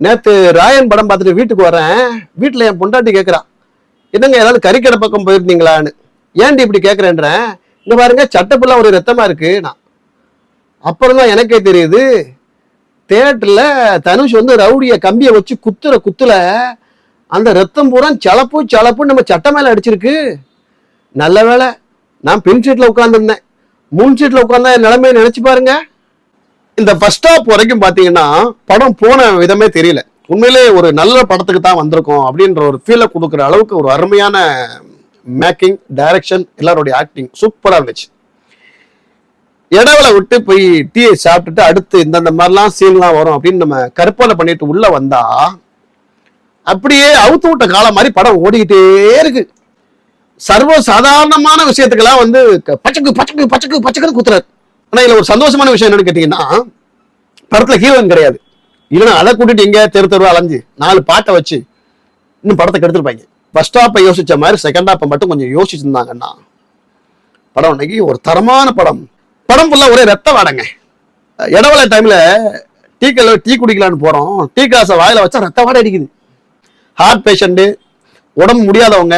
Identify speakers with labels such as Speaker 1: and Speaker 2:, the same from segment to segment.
Speaker 1: நேத்து ராயன் படம் பார்த்துட்டு வீட்டுக்கு வரேன் வீட்டில் என் பொண்டாட்டி கேட்குறான் என்னங்க ஏதாவது கறிக்கடை பக்கம் போயிருந்தீங்களான்னு? ஏன்டி இப்படி கேட்குறேன்றேன் இங்கே பாருங்க சட்டப்பெல்லாம் ஒரு ரத்தமாக இருக்கு நான் அப்புறம் தான் எனக்கே தெரியுது தேட்டரில் தனுஷ் வந்து ரவுடியை கம்பியை வச்சு குத்துற குத்துல அந்த ரத்தம் பூரா சளப்பு சலப்பு நம்ம சட்டை மேலே அடிச்சிருக்கு. நல்ல வேலை நான் பின் சீட்டில் உட்காந்துருந்தேன் மூணு சீட்டில் உட்காந்தா என் நிலைமையை நினச்சி பாருங்க. இந்த ஃபர்ஸ்ட் ஹாப் வரைக்கும் பார்த்தீங்கன்னா படம் போன விதமே தெரியல. உண்மையிலே ஒரு நல்ல படத்துக்கு தான் வந்திருக்கோம் அப்படின்ற ஒரு ஃபீலை கொடுக்குற அளவுக்கு ஒரு அருமையான மேக்கிங் டைரக்ஷன் எல்லாருடைய ஆக்டிங் சூப்பராக இருந்துச்சு. இடவலை விட்டு போய் டீயை சாப்பிட்டுட்டு அடுத்து இந்தந்த மாதிரிலாம் சீன்லாம் வரும் அப்படின்னு நம்ம கற்பனை பண்ணிட்டு உள்ள வந்தா அப்படியே அவுத்து விட்ட காலம் மாதிரி படம் ஓடிக்கிட்டே இருக்கு. சர்வ சாதாரணமான விஷயத்துக்கெல்லாம் வந்து பச்சக்கு பச்சக்கு பச்சக்கு பச்சக்குன்னு குத்துறாரு. ஆனால் இதில் ஒரு சந்தோஷமான விஷயம் என்னன்னு கேட்டிங்கன்னா படத்துல ஹீரோயின் கிடையாது. இல்லைன்னா அதை கூட்டிட்டு எங்க தெரு தெருவா அலைஞ்சு நாலு பாட்டை வச்சு இன்னும் படத்தை கெடுத்துருப்பாங்க. ஃபர்ஸ்ட் ஹாப்பை யோசிச்ச மாதிரி செகண்ட் ஹாப்பை மட்டும் கொஞ்சம் யோசிச்சிருந்தாங்கன்னா படம் அன்னைக்கு ஒரு தரமான படம். படம் ஃபுல்லாக ஒரே ரத்த வாடங்க. இடவலை டைமில் டீ கல்ல டீ குடிக்கலான்னு போகிறோம் டீ காசை வாயில் வச்சா ரத்த வாடை அடிக்குது. ஹார்ட் பேஷண்ட்டு உடம்பு முடியாதவங்க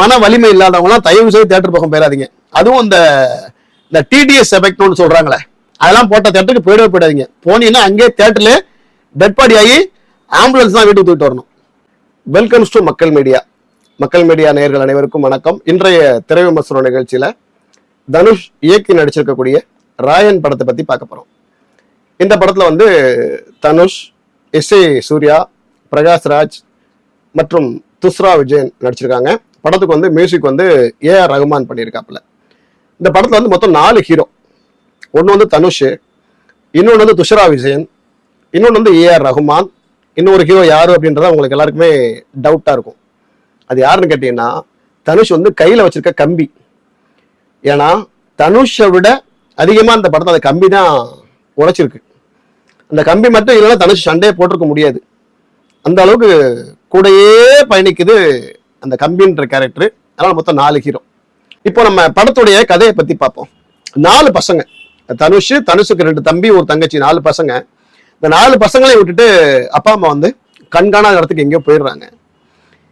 Speaker 1: மன வலிமை இல்லாதவங்கலாம் தயவு செய்து தேட்டர் பக்கம் போயிடாதீங்க அதுவும் இந்த இந்த டிடிஎஸ் எஃபெக்ட்னு சொல்கிறாங்களே அதெல்லாம் போட்ட தேட்டருக்கு போயிடவே போயிடாதீங்க. போனீங்கன்னா அங்கேயே தேட்டரில் டெட் பாடி ஆகி ஆம்புலன்ஸ் தான் வீட்டுக்கு தூக்கிட்டு வரணும். Welcomes to Makkal media Makkal media நேயர்கள் அனைவருக்கும் வணக்கம். இன்றைய திரை விமர்சன நிகழ்ச்சியில் தனுஷ் இயக்கி நடிச்சிருக்கக்கூடிய ராயன் படத்தை பற்றி பார்க்க போகிறோம் இந்த படத்தில் வந்து தனுஷ் எஸ் ஏ சூர்யா பிரகாஷ்ராஜ் மற்றும் துஸ்ரா விஜயன் நடிச்சிருக்காங்க. படத்துக்கு வந்து மியூசிக் வந்து ஏஆர் ரகுமான் பண்ணியிருக்காப்புல. இந்த படத்தில் வந்து மொத்தம் நாலு ஹீரோ ஒன்று வந்து தனுஷ் இன்னொன்று வந்து துஷரா விஜயன் இன்னொன்று வந்து ஏஆர் ரஹ்மான் ரகுமான் இன்னொரு ஹீரோ யாரு அப்படின்றத உங்களுக்கு எல்லாருக்குமே டவுட்டாக இருக்கும். அது யாருன்னு கேட்டிங்கன்னா தனுஷ் வந்து கையில் வச்சிருக்க கம்பி. ஏன்னா தனுஷை விட அதிகமாக அந்த படத்தை அந்த கம்பி தான் உழைச்சிருக்கு அந்த கம்பி மட்டும் இல்லைன்னா தனுஷ் சண்டையே போட்டிருக்க முடியாது. அந்த அளவுக்கு கூடையே பயணிக்குது அந்த கம்பின்ற கேரக்டர் அதனால் மொத்தம் நாலு ஹீரோ இப்போ நம்ம படத்துடைய கதையை பற்றி பார்ப்போம். நாலு பசங்க. தனுஷ் தனுஷுக்கு ரெண்டு தம்பி ஒரு தங்கச்சி நாலு பசங்க. இந்த நாலு பசங்களையும் விட்டுட்டு அப்பா அம்மா வந்து கண்காணாத இடத்துக்கு எங்கேயோ போயிடுறாங்க.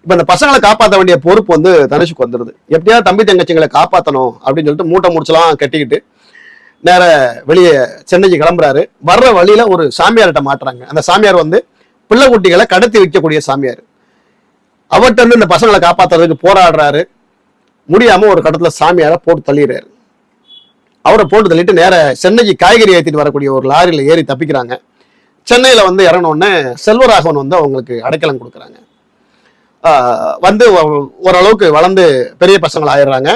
Speaker 1: இப்போ இந்த பசங்களை காப்பாற்ற வேண்டிய பொறுப்பு வந்து தனுஷுக்கு வந்துடுது எப்படியாவது தம்பி தங்கச்சிங்களை காப்பாற்றணும் அப்படின்னு சொல்லிட்டு மூட்டை முடிச்சலாம் கட்டிக்கிட்டு நேர வெளியே சென்னைக்கு கிளம்புறாரு. வர்ற வழியில ஒரு சாமியார்கிட்ட மாட்டுறாங்க. அந்த சாமியார் வந்து பிள்ளை குட்டிகளை கடத்தி வைக்கக்கூடிய சாமியார். அவர்கிட்ட இருந்து இந்த பசங்களை காப்பாத்துறதுக்கு போராடுறாரு. முடியாம ஒரு கடத்துல சாமியாரை போட்டு தள்ளிடுறாரு. அவரை போட்டு தள்ளிட்டு நேர சென்னைக்கு காய்கறி ஏற்றிட்டு வரக்கூடிய ஒரு லாரியில் ஏறி தப்பிக்கிறாங்க. சென்னையில் வந்து இறங்கினோடனே செல்வராகவன் வந்து அவங்களுக்கு அடைக்கலம் கொடுக்குறாங்க. வந்து ஓரளவுக்கு வளர்ந்து பெரிய பசங்கள் ஆயிடுறாங்க.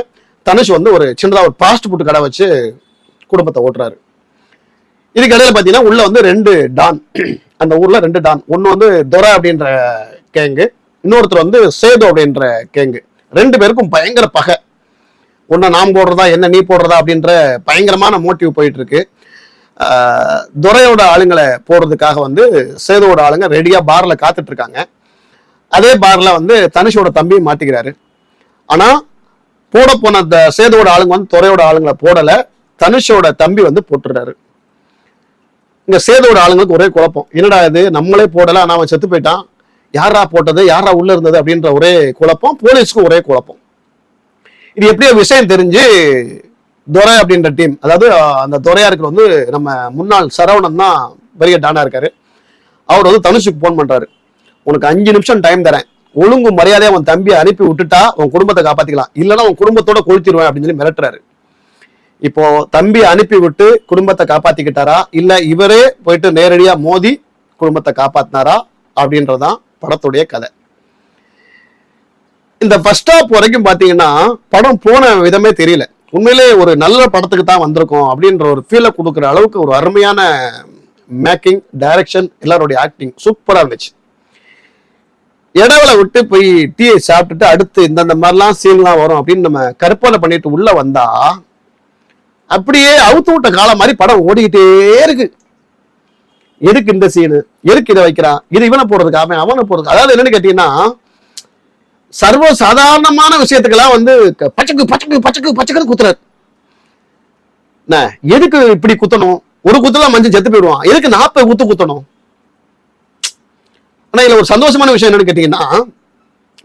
Speaker 1: தனுஷ் வந்து ஒரு சின்னதாக ஒரு ஃபாஸ்ட் ஃபுட் கடை வச்சு குடும்பத்தை ஓட்டுறாரு. இதுக்கு இடையில பார்த்தீங்கன்னா உள்ள வந்து ரெண்டு டான். அந்த ஊரில் ரெண்டு டான். ஒன்று வந்து துரை அப்படின்ற கேங்கு இன்னொருத்தர் வந்து சேது அப்படின்ற கேங்கு. ரெண்டு பேருக்கும் பயங்கர பகை. உன்னை நாம் போடுறதா என்ன நீ போடுறதா அப்படின்ற பயங்கரமான மோட்டிவ் போயிட்டு இருக்கு துரையோட ஆளுங்களை போடுறதுக்காக வந்து சேதுவோட ஆளுங்க ரெடியாக பாரில் காத்துட்டு இருக்காங்க அதே பாரில் வந்து தனுஷோட தம்பி மாட்டிக்கிறாரு. ஆனால் போட போன அந்த சேதுவோட ஆளுங்க வந்து துறையோட ஆளுங்களை போடலை தனுஷோட தம்பி வந்து போட்டுடுறாரு. இங்க சேதுவோட ஆளுங்களுக்கு ஒரே குழப்பம். என்னடா இது நம்மளே போடல ஆனா அவன் செத்து போயிட்டான். யாரா போட்டது யாரா உள்ள இருந்தது அப்படின்ற ஒரே குழப்பம் போலீஸ்க்கு ஒரே குழப்பம். இது எப்படியோ விஷயம் தெரிஞ்சு துரை அப்படின்ற டீம் அதாவது அந்த துரையா இருக்கிற வந்து நம்ம முன்னாள் சரவணன் தான் பெரிய டானா இருக்காரு. அவர் வந்து தனுஷுக்கு ஃபோன் பண்றாரு. உனக்கு அஞ்சு நிமிஷம் டைம் தரேன். ஒழுங்கு மரியாதையா உன் தம்பியை அனுப்பி விட்டுட்டா உன் குடும்பத்தை காப்பாத்திக்கலாம். இல்லைன்னா உன் குடும்பத்தோட கொளுத்திடுவேன் அப்படின்னு சொல்லி மிரட்டுறாரு. இப்போ தம்பி அனுப்பி விட்டு குடும்பத்தை காப்பாத்திக்கிட்டாரா? இல்ல இவரே போயிட்டு நேரடியா மோதி குடும்பத்தை காப்பாத்தினாரா? அப்படின்றதான் படத்துடைய கதை. இந்த ஃபர்ஸ்ட் ஹாப் வரைக்கும் பாத்தீங்கன்னா படம் போன விதமே தெரியல. உண்மையிலே ஒரு நல்ல படத்துக்கு தான் வந்திருக்கோம் அப்படின்ற ஒரு ஃபீலை கொடுக்குற அளவுக்கு ஒரு அருமையான மேக்கிங் டைரக்ஷன் எல்லாருடைய ஆக்டிங் சூப்பரா இருந்துச்சு. இடவலை விட்டு போய் டீயை சாப்பிட்டுட்டு அடுத்து இந்தந்த மாதிரிலாம் சீன்லாம் வரும் அப்படின்னு நம்ம கற்பனை பண்ணிட்டு உள்ள வந்தா அப்படியே அவுத்து விட்ட காலம் மாதிரி படம் ஓடிக்கிட்டே இருக்கு. எதுக்கு இந்த சீனு எதுக்கு இதை வைக்கிறான்? இது இவனை போடுறதுக்கு? அவன் அவனை போடுறதுக்கு? அதாவது என்னன்னு கேட்டீங்கன்னா சர்வ சாதாரணமான விஷயத்துக்கெல்லாம் வந்து பச்சக்கு பச்சக்கு பச்சக்கு பச்சக்குன்னு குத்துறாரு. என்ன, எதுக்கு இப்படி குத்தணும்? ஒரு குத்துல மஞ்சள் செத்து போயிடுவான். எதுக்கு நாற்பது குத்து குத்தணும்? ஆனா இதுல ஒரு சந்தோஷமான விஷயம் என்னன்னு கேட்டீங்கன்னா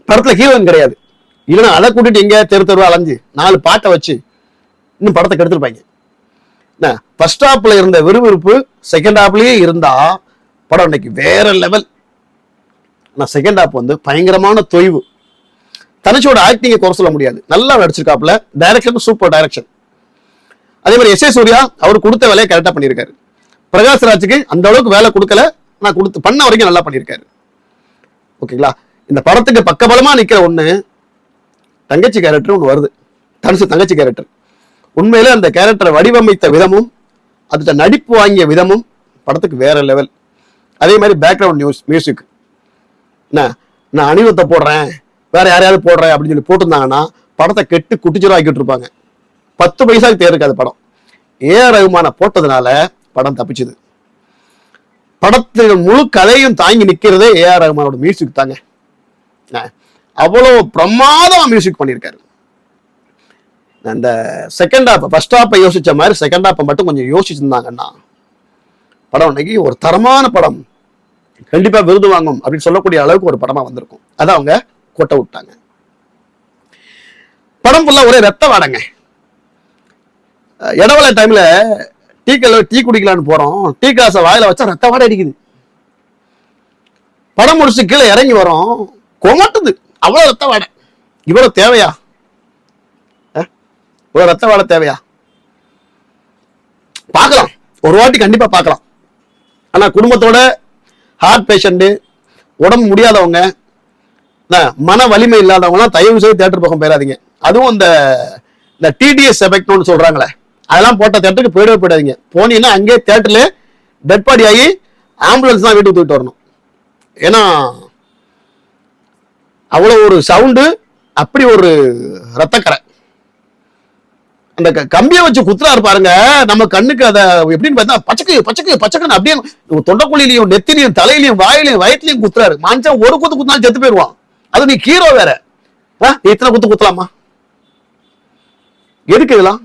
Speaker 1: படத்துல ஹீரோயின் கிடையாது. இல்லைன்னா அதை கூட்டிட்டு எங்க தெரு தெருவா அலைஞ்சு நாலு பாட்டை வச்சு இன்னும் படத்தை கெடுத்துருப்பாங்க. என்ன? ஃபர்ஸ்ட் ஹாப்ல இருந்த விறுவிறுப்பு செகண்ட் ஹாப்லயே இருந்தா படம் இன்னைக்கு வேற லெவல் ஆனால் செகண்ட் ஹாப் வந்து பயங்கரமான தொய்வு. தனுஷோட ஆக்டிங்கை குறை சொல்ல முடியாது. நல்லா நடிச்சிருக்காப்புல. டைரக்ஷன் சூப்பர் டைரக்ஷன் அதே மாதிரி எஸ் ஏ சூர்யா அவர் கொடுத்த வேலையை கரெக்டாக பண்ணியிருக்காரு. பிரகாஷ் ராஜுக்கு அந்த அளவுக்கு வேலை கொடுக்கல. நான் கொடுத்து பண்ண வரைக்கும் நல்லா பண்ணியிருக்காரு. ஓகேங்களா? இந்த படத்துக்கு பக்கபலமாக நிற்கிற ஒன்று தங்கச்சி கேரக்டர் ஒன்று வருது. தனுசு தங்கச்சி கேரக்டர் உண்மையிலே அந்த கேரக்டரை வடிவமைத்த விதமும் அதுட்ட நடிப்பு வாங்கிய விதமும் படத்துக்கு வேற லெவல் அதே மாதிரி பேக்ரவுண்ட் நியூஸ் மியூசிக் என்ன? நான் அணிவத்தை போடுறேன். வேற யாரையாவது போடுறேன் அப்படின்னு சொல்லி போட்டிருந்தாங்கன்னா படத்தை கெட்டு குட்டிச்சுரம் ஆக்கிட்டு இருப்பாங்க. பத்து பைசாக்கு தேர் இருக்காது படம். ஏ ரகுமான போட்டதுனால படம் தப்பிச்சுது. படத்தில் முழு கதையும் தாங்கி நிக்கிறதே ஏ ஆர் ரகுமானோட மியூசிக் தாங்க. அவ்வளோ பிரமாதமா மியூசிக் பண்ணியிருக்காரு. அந்த செகண்ட் ஹாப் ஃபர்ஸ்ட் ஹாப்பை யோசிச்ச மாதிரி செகண்ட் ஹாப்பை மட்டும் கொஞ்சம் யோசிச்சிருந்தாங்கன்னா படம் இன்னைக்கு ஒரு தரமான படம். கண்டிப்பா விருது வாங்கும் அப்படின்னு சொல்லக்கூடிய அளவுக்கு ஒரு படமா வந்திருக்கும். அதான் அவங்க கொட்ட விட்டாங்க. படம் ஃபுல்லா ஒரே ரத்த வாடங்க. அஹ் இடவேளை டைம்ல டீ கல்ல டீ குடிக்கலான்னு போறோம். டீ காசை வாயில வச்சா ரத்த வாடை அடிக்குது. படம் முடிச்சு கீழே இறங்கி வரோம். கொமட்டுது. அவ்வளவு ரத்த வாடை. இவ்வளவு தேவையா? அஹ்? ரத்த வாடை தேவையா? பார்க்கலாம். ஒரு வாட்டி கண்டிப்பா பார்க்கலாம். ஆனா குடும்பத்தோட ஹார்ட் பேஷண்ட்டு உடம்பு முடியாதவங்க மன வலிமை இல்லாதவங்கலாம் தயவு செய்து தேட்டர் பக்கம் போயிடாதீங்க அதுவும் இந்த இந்த டிடிஎஸ் எஃபெக்ட்னு சொல்றாங்களே அதெல்லாம் போட்ட தேட்டருக்கு போயிடவே போயிடாதீங்க. போனீங்கன்னா அங்கேயே தேட்டர்ல டெட் பாடி ஆகி ஆம்புலன்ஸ் தான் வீட்டுக்கு தூக்கிட்டு வரணும். ஏன்னா அவ்வளோ ஒரு சவுண்டு அப்படி ஒரு ரத்தக்கரை அந்த க- கம்பியை வச்சு குத்துறாரு பாருங்க நம்ம கண்ணுக்கு அதை எப்படின்னு பார்த்தா பச்சக்கு பச்சக்கு பச்சக்குன்னு அப்படியே தொண்டக்குழிலையும் நெத்திலையும் தலையிலையும் வாயிலையும் வயிற்றுலையும் குத்துறாரு. மனுஷன் ஒரு குத்து குத்துனாலும் செத்து போயிடுவான். அது நீ ஹீரோ வேற. வா இத்தனை குத்து குத்தலாமா? எதுக்கு இதெல்லாம்?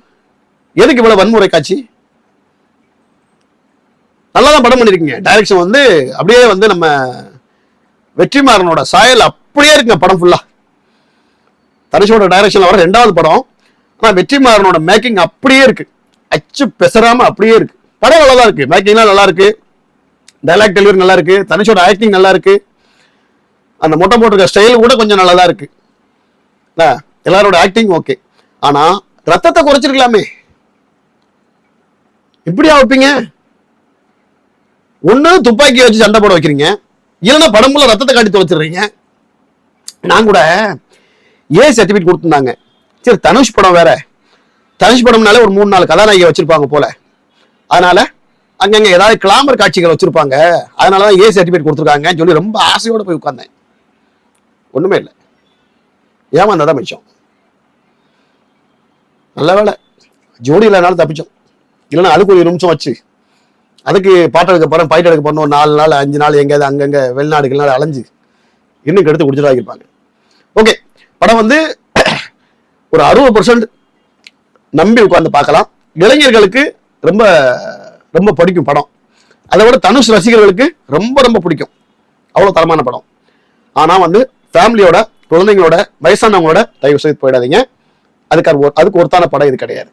Speaker 1: எதுக்கு இவ்வளவு வன்முறை காட்சி? நல்லா தான் படம் பண்ணிருக்கீங்க. டைரக்ஷன் வந்து அப்படியே வந்து நம்ம வெற்றிமாறனோட சாயல் அப்படியே இருக்குங்க படம் ஃபுல்லா தனுஷோட டைரக்ஷன்ல வர ரெண்டாவது படம். ஆனா வெற்றிமாறனோட மேக்கிங் அப்படியே இருக்கு. அச்சு பெசராம அப்படியே இருக்கு. படம் நல்லா தான் இருக்கு மேக்கிங்லாம் நல்லா இருக்கு. டைலாக் டெலிவரி நல்லா இருக்கு. தனுஷோட ஆக்டிங் நல்லா இருக்கு. அந்த மொட்டை போட்டிருக்க ஸ்டைல் கூட கொஞ்சம் நல்லா தான் இருக்கு எல்லாரோட ஆக்டிங் ஓகே ஆனா ரத்தத்தை குறைச்சிருக்கலாமே. இப்படியா வைப்பீங்க? ஒன்று துப்பாக்கி வச்சு சண்டை போட வைக்கிறீங்க. இல்லைன்னா படம்புல ரத்தத்தை காட்டி தொலைச்சிடுறீங்க. நான் கூட ஏ சர்டிஃபிகேட் கொடுத்துருந்தாங்க. சரி தனுஷ் படம் வேற. தனுஷ் படம்னாலே ஒரு மூணு நாலு கதாநாயகி வச்சிருப்பாங்க போல. அதனால அங்கங்க ஏதாவது கிளாமர் காட்சிகள் வச்சிருப்பாங்க. அதனாலதான் ஏ சர்டிஃபிகேட் கொடுத்துருக்காங்கன்னு சொல்லி ரொம்ப ஆசையோடு போய் உட்காந்தேன் ஒண்ணுமே இல்லை. ஏமாந்ததான் மிச்சம். நல்ல வேலை ஜோடி இல்லைனாலும் தப்பிச்சோம். இல்லைன்னா அதுக்கு ஒரு நிமிஷம் வச்சு அதுக்கு பாட்டு எடுக்க போகிறோம் பயிர் எடுக்க போகிறோம் நாலு நாள் அஞ்சு நாள் எங்கேயாவது வெளிநாடுகள் வெளிநாடுகள்னால அலைஞ்சு இன்னும் கெடுத்து குடிச்சிட்டு ஓகே படம் வந்து ஒரு அறுபது பர்சன்ட் நம்பி உட்கார்ந்து பார்க்கலாம். இளைஞர்களுக்கு ரொம்ப ரொம்ப பிடிக்கும் படம். அதை விட தனுஷ் ரசிகர்களுக்கு ரொம்ப ரொம்ப பிடிக்கும். அவ்வளோ தரமான படம். ஆனால் வந்து ஃபேமிலியோட குழந்தைங்களோட வயசானவங்களோட தயவு செய்து போயிடாதீங்க. அதுக்கு ஒரு- அதுக்கு ஒருத்தான படம் இது கிடையாது.